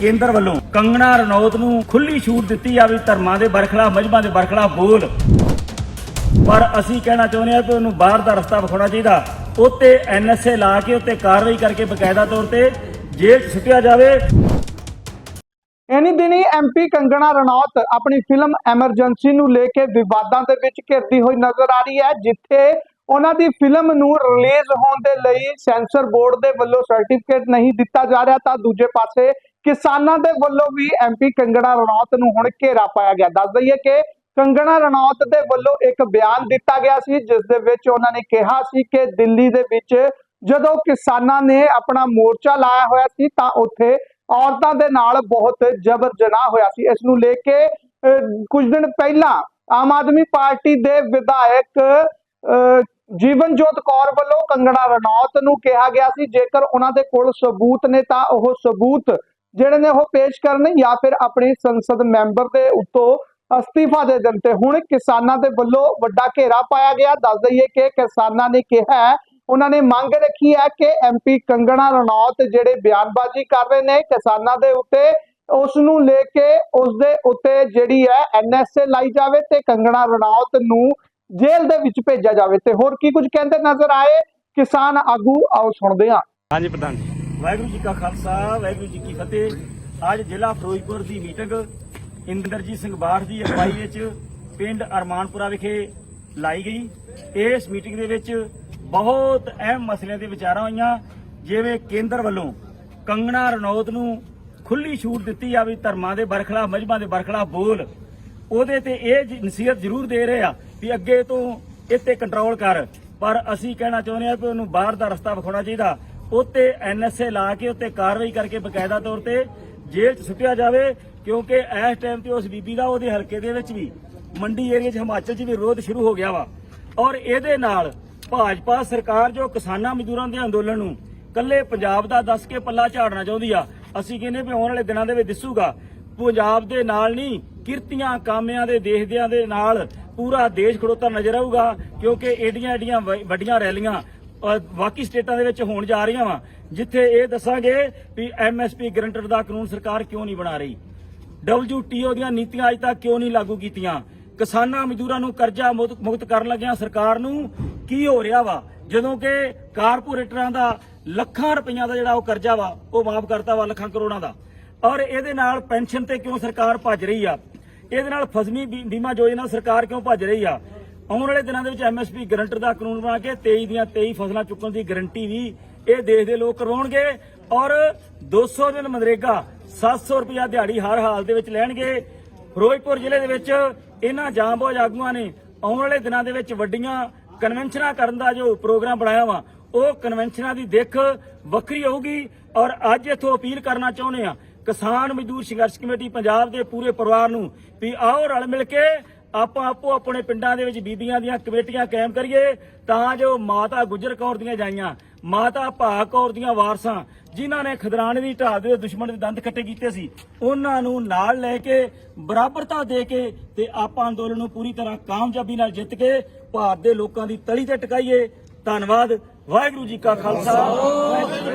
ਕੇਂਦਰ ਵੱਲੋਂ ਕੰਗਣਾ ਰਣੌਤ ਨੂੰ ਖੁੱਲੀ ਛੂਟ ਦਿੱਤੀ ਆ ਵੀ ਧਰਮਾਂ ਦੇ ਬਰਖਲਾਫ ਮਜਬਾਂ ਦੇ ਬਰਖਲਾਫ ਬੋਲ। ਪਰ ਅਸੀਂ ਕਹਿਣਾ ਚਾਹੁੰਦੇ ਹਾਂ ਕਿ ਉਹਨੂੰ ਬਾਹਰ ਦਾ ਰਸਤਾ ਵਿਖਾਉਣਾ ਚਾਹੀਦਾ। ਉੱਤੇ ਐਨਐਸਏ ਲਾ ਕੇ ਉੱਤੇ ਕਾਰਵਾਈ ਕਰਕੇ ਬਕਾਇਦਾ ਤੌਰ ਤੇ ਜੇਲ੍ਹ 'ਚ ਸੁੱਟਿਆ ਜਾਵੇ। ਇਨੀ ਦਿਨੀ ਐਮਪੀ ਕੰਗਣਾ ਰਣੌਤ ਆਪਣੀ ਫਿਲਮ ਐਮਰਜੈਂਸੀ ਨੂੰ ਲੈ ਕੇ ਵਿਵਾਦਾਂ ਦੇ ਵਿੱਚ ਘਿਰਦੀ ਹੋਈ ਨਜ਼ਰ ਆ ਰਹੀ ਹੈ, ਜਿੱਥੇ ਉਹਨਾਂ ਦੀ ਫਿਲਮ ਨੂੰ ਰਿਲੀਜ਼ ਹੋਣ ਦੇ ਲਈ ਸੈਂਸਰ ਬੋਰਡ ਦੇ ਵੱਲੋਂ ਸਰਟੀਫਿਕੇਟ ਨਹੀਂ ਦਿੱਤਾ ਜਾ ਰਿਹਾ ਤਾਂ ਦੂਜੇ ਪਾਸੇ ਕਿਸਾਨਾਂ ਦੇ ਵੱਲੋਂ ਵੀ ਐਮਪੀ ਕੰਗਣਾ ਰਣੌਤ ਨੂੰ ਹੁਣ ਘੇਰਾ ਪਾਇਆ ਗਿਆ। ਦੱਸ ਦਈਏ ਕਿ ਕੰਗਣਾ ਰਣੌਤ ਦੇ ਵੱਲੋਂ ਇੱਕ ਬਿਆਨ ਦਿੱਤਾ ਗਿਆ ਸੀ ਜਿਸ ਦੇ ਵਿੱਚ ਉਹਨਾਂ ਨੇ ਕਿਹਾ ਸੀ ਕਿ ਦਿੱਲੀ ਦੇ ਵਿੱਚ ਜਦੋਂ ਕਿਸਾਨਾਂ ਨੇ ਆਪਣਾ ਮੋਰਚਾ ਲਾਇਆ ਹੋਇਆ ਸੀ ਤਾਂ ਉੱਥੇ ਔਰਤਾਂ ਦੇ ਨਾਲ ਬਹੁਤ ਜ਼ਬਰ ਜਨਾਹ ਹੋਇਆ ਸੀ। ਇਸ ਨੂੰ ਲੈ ਕੇ ਅਹ, ਕੁਝ ਦਿਨ ਪਹਿਲਾਂ ਆਮ ਆਦਮੀ ਪਾਰਟੀ ਦੇ ਵਿਧਾਇਕ ਅਹ, ਜੀਵਨਜੋਤ ਕੌਰ ਵੱਲੋਂ ਕੰਗਣਾ ਰਣੌਤ ਨੂੰ ਕਿਹਾ ਗਿਆ ਸੀ, ਜੇਕਰ ਉਹਨਾਂ ਦੇ ਕੋਲ ਸਬੂਤ ਨੇ ਤਾਂ ਉਹ ਸਬੂਤ ਜਿਹੜੇ ਨੇ ਉਹ ਪੇਸ਼ ਕਰਨ ਜਾਂ ਫਿਰ ਆਪਣੀ ਸੰਸਦ ਮੈਂਬਰ ਦੇ ਉੱਤੋਂ ਅਸਤੀਫਾ ਦੇ ਦੇਣ। ਤੇ ਹੁਣ ਕਿਸਾਨਾਂ ਦੇ ਵੱਲੋਂ ਵੱਡਾ ਘੇਰਾ ਪਾਇਆ ਗਿਆ। ਦੱਸ ਦਈਏ ਕਿ ਕਿਸਾਨਾਂ ਨੇ ਕਿਹਾ ਹੈ, ਉਹਨਾਂ ਨੇ ਮੰਗ ਰੱਖੀ ਹੈ ਕਿ ਐਮਪੀ ਕੰਗਣਾ ਰਣੌਤ ਜਿਹੜੇ ਬਿਆਨਬਾਜ਼ੀ ਕਰ ਰਹੇ ਨੇ, ਕਿਸਾਨਾਂ ਦੇ ਉੱਤੇ ਉਸ ਨੂੰ ਲੈ ਕੇ ਉਸ ਦੇ ਉੱਤੇ ਜਿਹੜੀ ਹੈ ਐਨਐਸਏ ਲਾਈ ਜਾਵੇ ਤੇ ਕੰਗਣਾ ਰਣੌਤ ਨੂੰ ਜੇਲ੍ਹ ਦੇ ਵਿੱਚ ਭੇਜਿਆ ਜਾਵੇ। ਤੇ ਹੋਰ ਕੀ ਕੁਝ ਕਹਿੰਦੇ ਨਜ਼ਰ ਆਏ? ਕਿਸਾਨ ਆਗੂ ਆਓ ਸੁਣਦੇ ਹਾਂ। ਹਾਂਜੀ ਪ੍ਰਧਾਨ ਜੀ। ਵਾਹਿਗੁਰੂ ਜੀ ਕਾ ਖਾਲਸਾ ਵਾਹਿਗੁਰੂ ਜੀ ਕੀ ਫਤਿਹ। ਅੱਜ ਜ਼ਿਲ੍ਹਾ ਫਿਰੋਜ਼ਪੁਰ ਦੀ ਮੀਟਿੰਗ ਇੰਦਰਜੀਤ ਸਿੰਘ ਬਾਠ ਦੀ ਅਗਵਾਈ ਵਿੱਚ ਪਿੰਡ ਅਰਮਾਨਪੁਰਾ ਵਿਖੇ ਲਾਈ ਗਈ। ਇਸ ਮੀਟਿੰਗ ਦੇ ਵਿੱਚ ਬਹੁਤ ਅਹਿਮ ਮਸਲਿਆਂ ਤੇ ਵਿਚਾਰਾਂ ਹੋਈਆਂ ਜਿਵੇਂ ਕੇਂਦਰ ਵੱਲੋਂ ਕੰਗਣਾ ਰਣੌਤ ਨੂੰ ਖੁੱਲੀ ਛੂਟ ਦਿੱਤੀ ਆ ਵੀ ਧਰਮਾਂ ਦੇ ਬਰਖਲਾਫ ਮਜਬਾਂ ਦੇ ਬਰਖਲਾਫ ਬੋਲ। ਉਹਦੇ ਤੇ ਇਹ ਨਸੀਹਤ ਜ਼ਰੂਰ ਦੇ ਰਹੇ ਆ। ਵੀ ਅੱਗੇ ਤੋਂ ਇੱਥੇ ਕੰਟਰੋਲ ਕਰ। ਪਰ ਅਸੀਂ ਕਹਿਣਾ ਚਾਹੁੰਦੇ ਆ ਕਿ ਉਹਨੂੰ ਬਾਹਰ ਦਾ ਰਸਤਾ ਵਿਖਾਉਣਾ ਚਾਹੀਦਾ। ਉੱਤੇ ਐਨਐਸਏ ਲਾ ਕੇ ਉੱਤੇ ਕਾਰਵਾਈ ਕਰਕੇ ਬਕਾਇਦਾ ਤੌਰ ਤੇ ਜੇਲ੍ਹ 'ਚ ਸੁੱਟਿਆ ਜਾਵੇ, ਕਿਉਂਕਿ ਇਸ ਟਾਈਮ ਤੇ ਉਸ ਬੀਬੀ ਦਾ ਉਹਦੇ ਹਲਕੇ ਦੇ ਵਿੱਚ ਵੀ ਮੰਡੀ ਏਰੀਆ 'ਚ ਹਿਮਾਚਲ 'ਚ ਵੀ ਵਿਰੋਧ ਸ਼ੁਰੂ ਹੋ ਗਿਆ ਵਾ। ਔਰ ਇਹਦੇ ਨਾਲ ਭਾਜਪਾ ਸਰਕਾਰ ਜੋ ਕਿਸਾਨਾਂ ਮਜ਼ਦੂਰਾਂ ਦੇ ਅੰਦੋਲਨ ਨੂੰ ਕੱਲੇ ਪੰਜਾਬ ਦਾ ਦੱਸ ਕੇ ਪੱਲਾ ਝਾੜਨਾ ਚਾਹੁੰਦੀ ਆ, ਅਸੀਂ ਕਹਿੰਦੇ ਵੀ ਆਉਣ ਵਾਲੇ ਦਿਨਾਂ ਦੇ ਵਿੱਚ ਦਿਸੂਗਾ। ਪੰਜਾਬ ਦੇ ਨਾਲ ਨਹੀਂ ਕਿਰਤੀਆਂ ਕਾਮਿਆਂ ਦੇ ਦੇਖਦਿਆਂ ਦੇ ਨਾਲ ਪੂਰਾ ਦੇਸ਼ ਖੜੋਤਾ ਨਜ਼ਰ ਆਊਗਾ, ਕਿਉਂਕਿ ਏਡੀਆਂ ਏਡੀਆਂ ਵੱਡੀਆਂ ਰੈਲੀਆਂ ਬਾਕੀ ਸਟੇਟਾਂ ਦੇ ਵਿੱਚ ਹੋਣ ਜਾ ਰਹੀਆਂ ਵਾ, ਜਿੱਥੇ ਇਹ ਦੱਸਾਂਗੇ ਵੀ ਐਮਐਸਪੀ ਗਰੰਟਰ ਦਾ ਕਾਨੂੰਨ ਸਰਕਾਰ ਕਿਉਂ ਨਹੀਂ ਬਣਾ ਰਹੀ? WTO ਦੀਆਂ ਨੀਤੀਆਂ ਅਜ ਤੱਕ ਕਿਉਂ ਨਹੀਂ ਲਾਗੂ ਕੀਤੀਆਂ? ਕਿਸਾਨਾਂ ਮਜ਼ਦੂਰਾਂ ਨੂੰ ਕਰਜ਼ਾ ਮੁਕਤ ਮੁਕਤ ਕਰਨ ਲੱਗਿਆਂ ਸਰਕਾਰ ਨੂੰ ਕੀ ਹੋ ਰਿਹਾ ਵਾ? ਜਦੋਂ ਕਿ ਕਾਰਪੋਰੇਟਰਾਂ ਦਾ ਲੱਖਾਂ ਰੁਪਈਆ ਦਾ ਜਿਹੜਾ ਉਹ ਕਰਜ਼ਾ ਵਾ, ਉਹ ਮਾਫ ਕਰਤਾ ਵਾ ਲੱਖਾਂ ਕਰੋੜਾਂ ਦਾ। ਔਰ ਇਹਦੇ ਨਾਲ ਪੈਨਸ਼ਨ ਤੇ ਕਿਉਂ ਸਰਕਾਰ ਭੱਜ ਰਹੀ ਆ? ਇਹਦੇ ਨਾਲ ਫਸਮੀ ਬੀਮਾ ਯੋਜਨਾ ਸਰਕਾਰ ਕਿਉਂ ਭੱਜ ਰਹੀ ਆ? ਆਉਣ ਵਾਲੇ ਦਿਨਾਂ ਦੇ ਵਿੱਚ ਐਮਐਸਪੀ ਗਰੰਟਰ ਦਾ ਕਾਨੂੰਨ ਬਣਾ ਕੇ 23 ਦੀਆਂ 23 ਫਸਲਾਂ ਚੁੱਕਣ ਦੀ ਗਰੰਟੀ ਵੀ ਇਹ ਦੇਸ਼ ਦੇ ਲੋਕ ਕਰਵਾਉਣਗੇ ਔਰ 200 ਦਿਨ ਮਨਰੇਗਾ 700 ਰੁਪਇਆ ਦਿਹਾੜੀ ਹਰ ਹਾਲ ਦੇ ਵਿੱਚ ਲੈਣਗੇ। ਫਿਰੋਜ਼ਪੁਰ ਜ਼ਿਲ੍ਹੇ ਦੇ ਵਿੱਚ ਇਹਨਾਂ ਜਾਂਬੋਜ ਆਗੂਆਂ ਨੇ। ਆਉਣ ਵਾਲੇ ਦਿਨਾਂ ਦੇ ਵਿੱਚ ਵੱਡੀਆਂ ਕਨਵੈਨਸ਼ਨਾਂ ਕਰਨ ਦਾ ਜੋ ਪ੍ਰੋਗਰਾਮ ਬਣਾਇਆ ਵਾ, ਉਹ ਕਨਵੈਨਸ਼ਨਾਂ ਦੀ ਦਿੱਖ ਵੱਖਰੀ ਹੋਊਗੀ ਔਰ ਅੱਜ ਇਥੋਂ ਅਪੀਲ ਕਰਨਾ ਚਾਹੁੰਦੇ ਆ ਕਿਸਾਨ ਮਜ਼ਦੂਰ ਸੰਘਰਸ਼ ਕਮੇਟੀ ਪੰਜਾਬ ਦੇ ਪੂਰੇ ਪਰਿਵਾਰ ਨੂੰ ਵੀ ਆਓ ਰਲ ਮਿਲ ਕੇ ਆਪਾਂ ਆਪੋ ਆਪਣੇ ਪਿੰਡਾਂ ਦੇ ਵਿੱਚ ਬੀਬੀਆਂ ਦੀਆਂ ਕਮੇਟੀਆਂ ਕਾਇਮ ਕਰੀਏ ਤਾਂ ਜੋ ਮਾਤਾ ਗੁਜਰ ਕੌਰ ਦੀਆਂ ਜਾਈਆਂ, ਮਾਤਾ ਭਾਗ ਕੌਰ ਦੀਆਂ ਵਾਰਸਾਂ ਜਿਨ੍ਹਾਂ ਨੇ ਖਦਰਾਣੇ ਦੀ ਢਾਲ ਦੇ ਦੁਸ਼ਮਣ ਦੇ ਦੰਦ ਕੱਟੇ ਕੀਤੇ ਸੀ, ਉਹਨਾਂ ਨੂੰ ਨਾਲ ਲੈ ਕੇ ਬਰਾਬਰਤਾ ਦੇ ਕੇ ਤੇ ਆਪਾਂ ਅੰਦੋਲਨ ਨੂੰ ਪੂਰੀ ਤਰ੍ਹਾਂ ਕਾਮਯਾਬੀ ਨਾਲ ਜਿੱਤ ਕੇ ਭਾਰਤ ਦੇ ਲੋਕਾਂ ਦੀ ਤਲੀ ਤੇ ਟਿਕਾਈਏ। ਧੰਨਵਾਦ। ਵਾਹਿਗੁਰੂ ਜੀ ਕਾ ਖਾਲਸਾ।